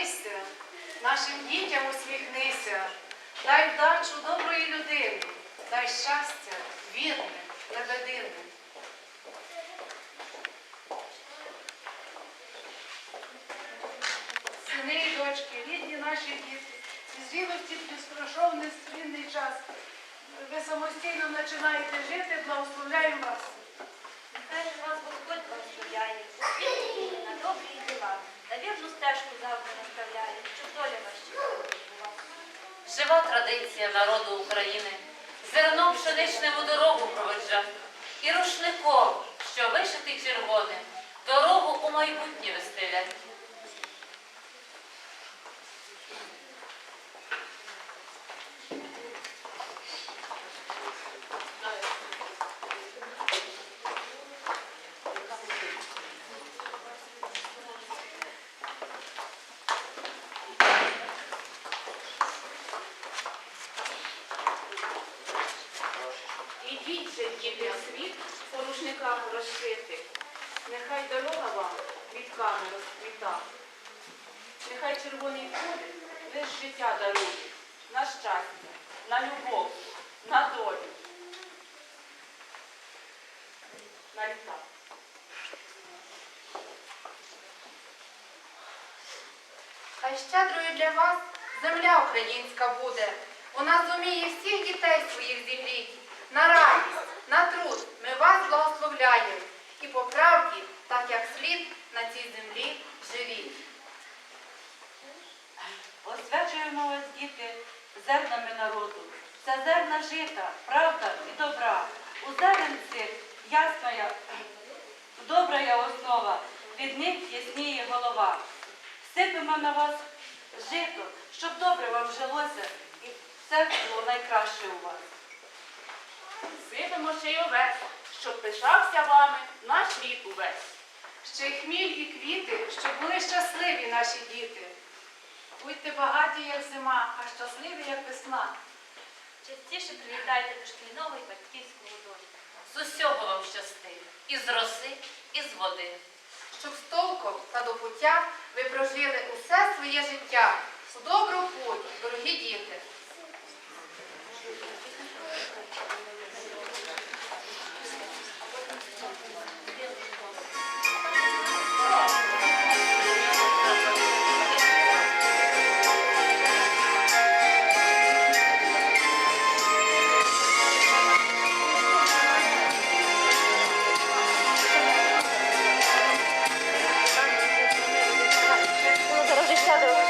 озовися, нашим дітям усміхнися, дай вдачу доброї людини, дай щастя вірне, лебедине. Сини і дочки, рідні наші діти, з зрілості пройшов нестрінний час. Ви самостійно починаєте жити, благословляю вас. Нехай вас Господь благословляє, посвятить на добрі діла, на вірну стежку завжди наставляє, щоб доля вас була. Жива традиція народу України зерном пшеничному дорогу проведжа, і рушником, що вишитий червоним, дорогу у майбутнє вистелять. Ідіть же, діти, в світ по рушниках. Нехай дорога вам від розквіта. Нехай червоний кулі лиш життя дарує на щастя, на любов, на долю, на літа. Хай щедрою для вас земля українська буде. Вона зуміє всіх дітей своїх зігріти. На радість, на труд ми вас благословляємо. І по правді, так як слід, на цій землі живіть. Освячуємо вас, діти, зернами народу. Це зерна жита, правда і добра. У зерен ясна, добра основа, від них ясніє голова. Сипемо на вас жито, щоб добре вам жилося і все було найкраще у вас. Сипемо ще й овець, щоб пишався вами наш рід увесь. Ще й хміль і квіти, щоб були щасливі наші діти. Будьте багаті, як зима, а щасливі, як весна. Частіше привітайте до шкільного і батьківського долю. З усього вам щасти, і з роси, і з води. Щоб з толком та до пуття ви прожили усе своє життя. У добру путь. shadows.